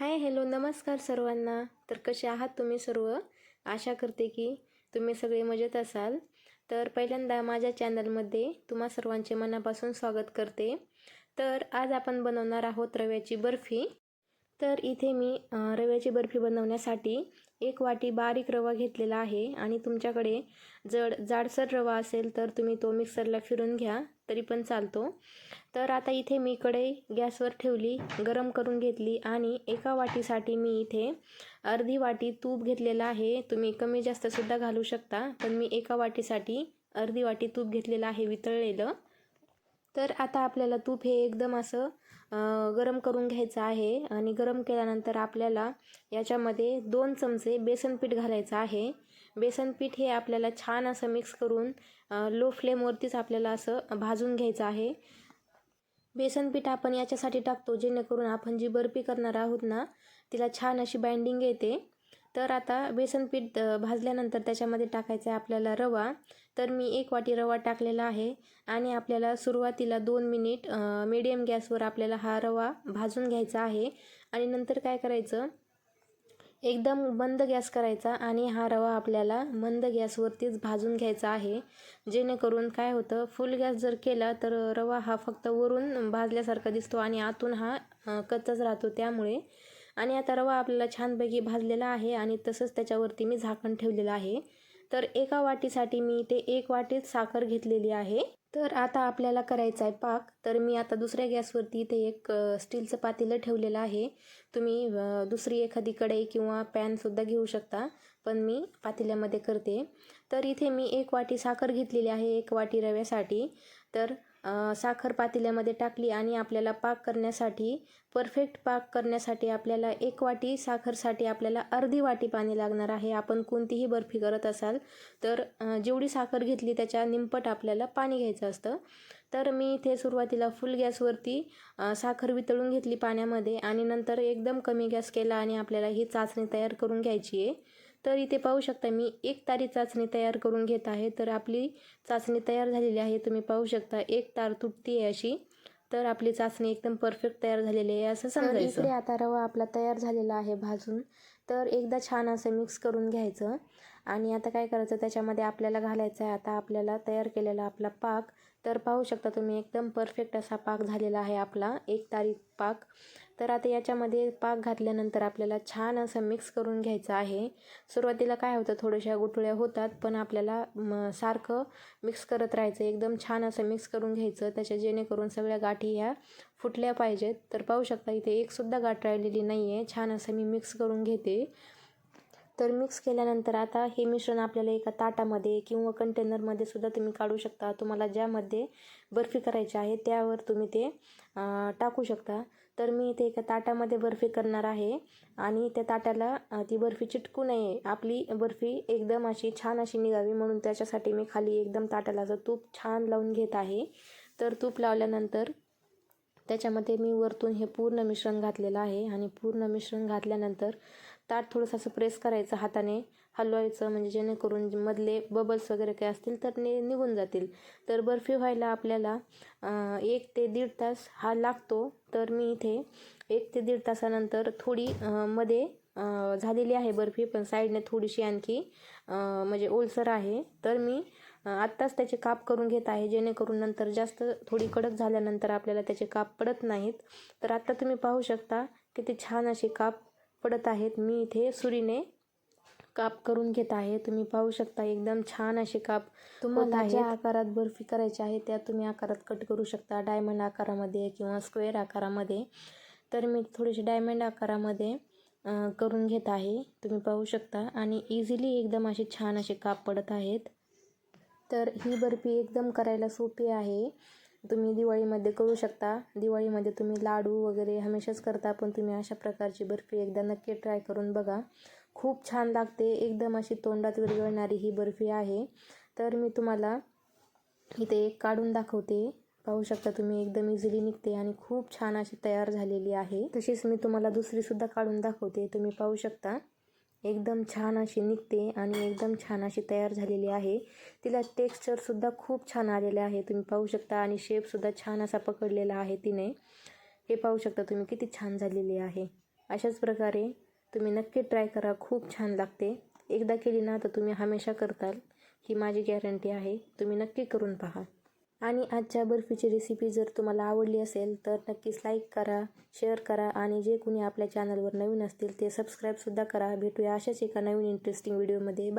Hi hello नमस्कार सर्वांना. तर कसे आहात तुम्ही सर्व? आशा करते की तुम्ही सगळे मजेत असाल. तर पहिल्यांदा माझ्या चॅनलमध्ये तुम्हा सर्वांचे मनापासून स्वागत करते. तर आज आपण बनवणार आहोत रव्याची बर्फी. तर इथे मी रव्याची बर्फी बनवण्यासाठी एक वाटी बारीक रवा घेतलेला आहे आणि तुमच्याकडे जड जाडसर रवा असेल तर तुम्ही तो मिक्सरला फिरून घ्या. तरी पण चालतो. तर आता इथे मी कढई गॅसवर ठेवली गरम करून घेतली आणि एका वाटीसाठी मी इथे अर्धी वाटी तूप घेतलेलं आहे. तुम्ही कमी जास्तसुद्धा घालू शकता पण मी एका वाटीसाठी अर्धी वाटी तूप घेतलेलं आहे वितळलेलं. तर आता आपल्याला तूप हे एकदम असं गरम करून घ्यायचं आहे आणि गरम केल्यानंतर आपल्याला याच्यामध्ये दोन चमचे बेसन पीठ घालायचं आहे. बेसन पीठ हे आपल्याला छान असं मिक्स करून लो फ्लेमवरतीच आपल्याला असं भाजून घ्यायचं आहे. बेसन पीठ आपण याच्यासाठी टाकतो जेणेकरून आपण जी बर्फी करणार आहोत ना तिला छान अशी बाइंडिंग येते. तर आता बेसन पीठ भाजल्यानंतर त्याच्यामध्ये टाकायचं आहे आपल्याला रवा. तर मी एक वाटी रवा टाकलेला आहे आणि आपल्याला सुरुवातीला दोन मिनिट मीडियम गॅसवर आपल्याला हा रवा भाजून घ्यायचा आहे. आणि नंतर काय करायचं एकदम मंद गॅस करायचा आणि हा रवा आपल्याला मंद गॅसवरतीच भाजून घ्यायचा आहे. जेणेकरून काय होतं फुल गॅस जर केला तर रवा हा फक्त वरून भाजल्यासारखा दिसतो आणि आतून हा कच्चाच राहतो त्यामुळे. आणि आता रवा आपल्याला छानपैकी भाजलेला आहे आणि तसंच त्याच्यावरती मी झाकण ठेवलेलं आहे. तर एका वाटीसाठी मी इथे एक वाटीत साखर घेतलेली आहे. तर आता आपल्याला करायचा आहे पाक. तर मी आता दुसऱ्या गॅसवरती इथे एक स्टीलचं पातेलं ठेवलेलं आहे. तुम्ही दुसरी एखादी कढई किंवा पॅनसुद्धा घेऊ शकता पण मी पातेल्यामध्ये करते. तर इथे मी एक वाटी साखर घेतलेली आहे एक वाटी रव्यासाठी. तर साखर पातेल्यामध्ये टाकली आणि आपल्याला पाक करण्यासाठी परफेक्ट पाक करण्यासाठी आपल्याला एक वाटी साखरसाठी आपल्याला अर्धी वाटी पाणी लागणार आहे. आपण कोणतीही बर्फी करत असाल तर जेवढी साखर घेतली त्याच्या निंपट आपल्याला पाणी घ्यायचं असतं. तर मी इथे सुरुवातीला फुल गॅसवरती साखर वितळून घेतली पाण्यामध्ये आणि नंतर एकदम कमी गॅस केला आणि आपल्याला ही चाचणी तयार करून घ्यायची आहे. तर इथे पाहू शकता. मी एक तारी चाचणी तयार करून घेत आहे. तर आपली चाचणी तयार झालेली आहे. तुम्ही पाहू शकता एक तार तुटती आहे अशी. तर आपली चाचणी एकदम परफेक्ट तयार झालेली आहे असं समजायचं. इकडे आता रवा आपला तयार झालेला आहे भाजून. तर एकदा छान असं मिक्स करून घ्यायचं. आणि आता काय करायचं? त्याच्यामध्ये आपल्याला घालायचं आहे. आता आपल्याला तयार केलेला आपला पाक. तर पाहू शकता तुम्ही एकदम परफेक्ट असा पाक झालेला आहे आपला. एक तारीख पाक. तर आता याच्यामध्ये पाक घातल्यानंतर आपल्याला छान असं मिक्स करून घ्यायचं आहे. सुरुवातीला काय होतं थोड्याशा गुठळ्या होतात पण आपल्याला म, सारखं मिक्स करत राहायचं एकदम छान असं मिक्स करून घ्यायचं त्याच्या जेणेकरून सगळ्या गाठी ह्या फुटल्या पाहिजेत. तर पाहू शकता इथे एकसुद्धा गाठ राहिलेली नाही आहे छान असं मी मिक्स करून घेते. तर मिक्स केल्यानंतर आता हे मिश्रण आपल्याला एका ताटामध्ये किंवा कंटेनरमध्ये सुद्धा तुम्ही काढू शकता. तुम्हाला ज्यामध्ये बर्फी करायची आहे त्यावर तुम्ही ते टाकू शकता. तर मी इथे एका ताटामध्ये बर्फी करणार आहे. आणि त्या ताटाला ती बर्फी चिटकू नये. आपली बर्फी एकदम अशी छान अशी निघावी म्हणून त्याच्यासाठी मी खाली एकदम ताटाला असं तूप छान लावून घेत आहे. तर तूप लावल्यानंतर त्याच्यामध्ये मी वरतून हे पूर्ण मिश्रण घातलेलं आहे आणि पूर्ण मिश्रण घातल्यानंतर ताट थोडंसं असं प्रेस करायचं हाताने हलवायचं म्हणजे जेणेकरून मधले बबल्स वगैरे काय असतील तर नि निघून जातील. तर बर्फी व्हायला आपल्याला एक ते दीड तास हा लागतो. तर मी इथे एक ते दीड तासानंतर थोडी मध्ये झालेली आहे बर्फी पण साईडने थोडीशी आणखी म्हणजे ओलसर आहे. तर मी आत्ताच त्याचे काप करून घेत आहे जेणेकरून नंतर जास्त थोडी कडक झाल्यानंतर आपल्याला त्याचे काप पडत नाहीत. तर आत्ता तुम्ही पाहू शकता किती छान असे काप पडत आहेत. मी इथे सुरीने काप करून घेत आहे. तुम्ही पाहू शकता एकदम छान असे काप तुम्हाला ज्या आकारात बर्फी करायची आहे त्या तुम्ही आकारात कट करू शकता. डायमंड आकारामध्ये किंवा स्क्वेअर आकारामध्ये. तर मी थोडेसे डायमंड आकारामध्ये करून घेत आहे. तुम्ही पाहू शकता. आणि इझिली एकदम असे छान असे काप पडत आहेत. तर ही बर्फी एकदम करायला सोपी आहे. तुम्ही दिवाळीमध्ये करू शकता. दिवाळीमध्ये तुम्ही लाडू वगैरे हमेशाच करता पण तुम्ही अशा प्रकारची बर्फी एकदा नक्की ट्राय करून बघा. खूप छान लागते. एकदम अशी तोंडात विरघळणारी ही बर्फी आहे. तर मी तुम्हाला इथे एक काढून दाखवते. पाहू शकता तुम्ही एकदम इझिली निघते आणि खूप छान अशी तयार झालेली आहे. तशीच मी तुम्हाला दुसरीसुद्धा काढून दाखवते. तुम्ही पाहू शकता. एकदम छान अशी निघते आणि एकदम छान अशी तयार झालेली आहे. तिला टेक्स्चरसुद्धा खूप छान आलेले आहे. तुम्ही पाहू शकता आणि शेपसुद्धा छान असा पकडलेला आहे तिने. हे पाहू शकता तुम्ही किती छान झालेली आहे. अशाच प्रकारे तुम्ही नक्की ट्राय करा. खूप छान लागते. एकदा केली ना तर तुम्ही हमेशा करताल. ही माझी गॅरंटी आहे. तुम्ही नक्की करून पहा. आणि आजच्या बर्फीची रेसिपी जर तुम्हाला आवडली असेल तर नक्कीच लाईक करा शेअर करा आणि जे कोणी आपल्या चॅनलवर नवीन असतील ते सबस्क्राईबसुद्धा करा. भेटूया अशाच एका नवीन इंटरेस्टिंग व्हिडिओमध्ये बाय